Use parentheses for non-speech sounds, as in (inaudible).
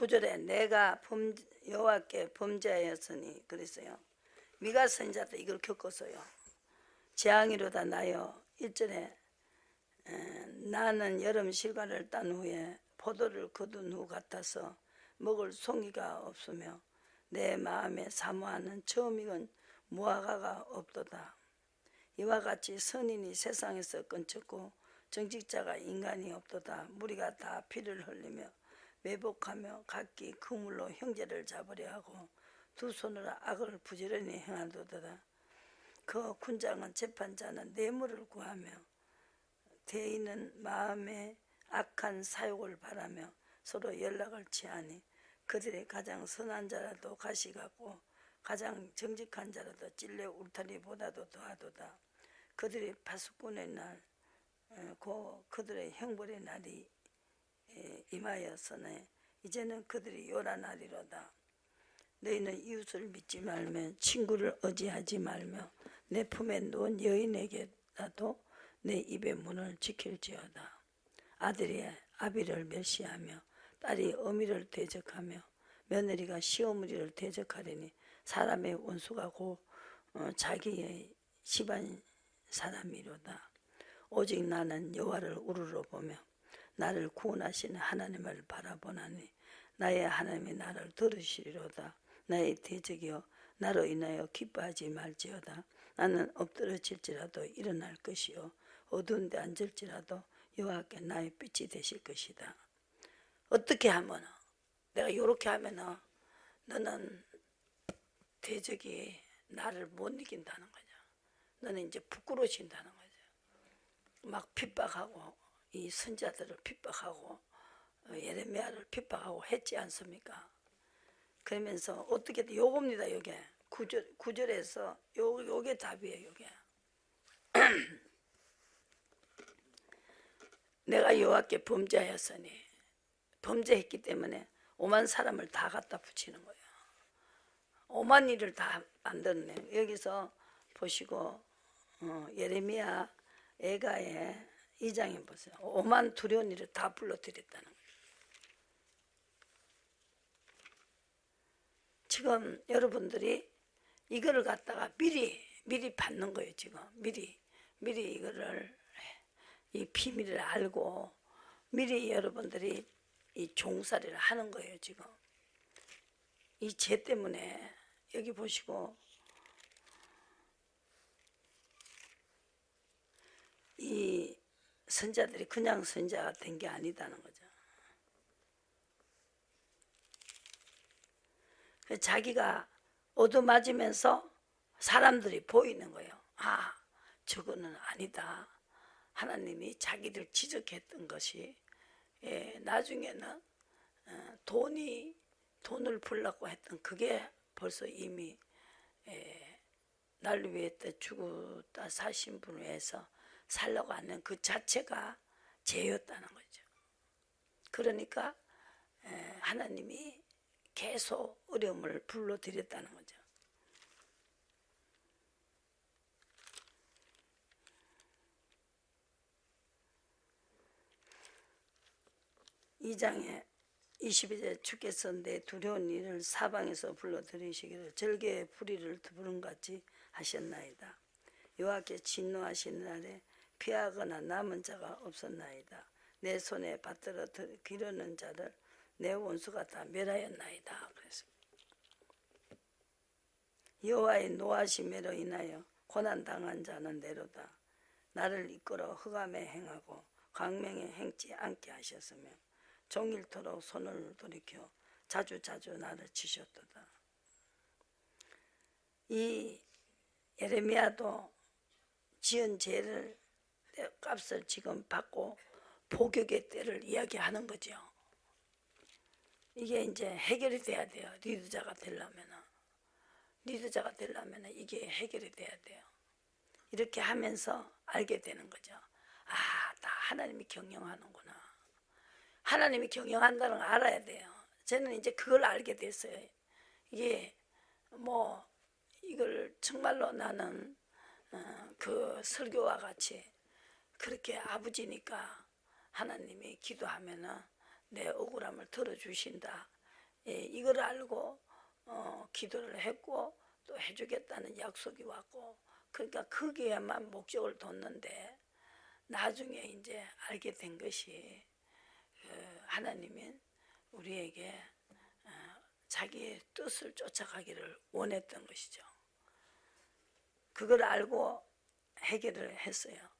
구절에 내가 범, 여호와께 범죄하였으니 그랬어요. 미가 선지자도 이걸 겪었어요. 재앙이로다 나여 일절에 에, 나는 여름 실과를 딴 후에 포도를 거둔 후 같아서 먹을 송이가 없으며 내 마음에 사모하는 처음이건 무화과가 없도다. 이와 같이 선인이 세상에서 끊쳤고 정직자가 인간이 없도다. 무리가 다 피를 흘리며 매복하며 각기 그물로 형제를 잡으려 하고 두 손으로 악을 부지런히 행하도다. 그 군장은 재판자는 뇌물을 구하며 대인은 마음에 악한 사욕을 바라며 서로 연락을 취하니 그들의 가장 선한 자라도 가시 같고 가장 정직한 자라도 찔레 울타리보다도 더하도다. 그들의 파수꾼의 날, 어, 고 그들의 형벌의 날이 에, 임하였으니 이제는 그들이 요란하리로다. 너희는 이웃을 믿지 말며 친구를 의지하지 말며 내 품에 누운 여인에게라도 내 입의 문을 지킬지어다. 아들이 아비를 멸시하며 딸이 어미를 대적하며 며느리가 시어머니를 대적하리니 사람의 원수가 고 어, 자기의 집안 사람이로다. 오직 나는 여호와를 우르르 보며 나를 구원하시는 하나님을 바라보나니 나의 하나님이 나를 들으시리로다. 나의 대적이여 나로 인하여 기뻐하지 말지어다. 나는 엎드러질지라도 일어날 것이요 어두운 데 앉을지라도 여호와께 나의 빛이 되실 것이다. 어떻게 하면 내가 이렇게 하면 너는 대적이 나를 못 이긴다는 거죠. 너는 이제 부끄러워진다는 거죠. 막 핍박하고 이 선자들을 핍박하고 어, 예레미야를 핍박하고 했지 않습니까? 그러면서 어떻게 요겁니다 요게 구절 구절에서 요 요게 답이에요 요게 (clears throat) 내가 여호와께 범죄하였으니 범죄했기 때문에 오만 사람을 다 갖다 붙이는 거예요. 오만 일을 다 만들었네. 여기서 보시고 어, 예레미야 애가의 이장에 보세요. 오만 두려운 일을 다 불러들였다는 거예요. 지금 여러분들이 이거를 갖다가 미리 미리 받는 거예요. 지금 미리 미리 이거를 이 비밀을 알고 미리 여러분들이 이 종살이를 하는 거예요. 지금 이 죄 때문에 여기 보시고 이 선자들이 그냥 선자가 된 게 아니다는 거죠. 그래서 자기가 얻어맞으면서 사람들이 보이는 거예요. 아, 저거는 아니다. 하나님이 자기를 지적했던 것이 예, 나중에는 어, 돈이 돈을 벌라고 했던 그게 벌써 이미 예, 날 위해 때 죽었다 사신 분을 위해서 살려고 하는 그 자체가 죄였다는 거죠. 그러니까 에, 하나님이 계속 어려움을 불러들였다는 거죠. 이장에 22절 주께서 내 두려운 일을 사방에서 불러들이시기를 절개의 불의를 부름같이 하셨나이다. 여호와께 진노하신 날에 피하거나 남은 자가 없었나이다. 내 손에 받들어 들- 기르는 자를 내 원수가 다 멸하였나이다. 그래서 여호와의 노하심으로 인하여 고난 당한 자는 내로다. 나를 이끌어 흑암에 행하고 광명에 행치 않게 하셨으며 종일토록 손을 돌이켜 자주 자주 나를 치셨도다. 이 예레미야도 지은 죄를 값을 지금 받고 복역의 때를 이야기하는 거죠. 이게 이제 해결이 돼야 돼요. 리더자가 되려면은 리더자가 되려면은 이게 해결이 돼야 돼요. 이렇게 하면서 알게 되는 거죠. 아, 나 하나님이 경영하는구나. 하나님이 경영한다는 걸 알아야 돼요. 저는 이제 그걸 알게 됐어요. 이게 뭐 이걸 정말로 나는 어, 그 설교와 같이 그렇게 아버지니까 하나님이 기도하면은 내 억울함을 들어주신다. 예, 이걸 알고 어, 기도를 했고 또 해주겠다는 약속이 왔고 그러니까 거기에만 목적을 뒀는데 나중에 이제 알게 된 것이 그 하나님은 우리에게 어, 자기의 뜻을 쫓아가기를 원했던 것이죠. 그걸 알고 해결을 했어요.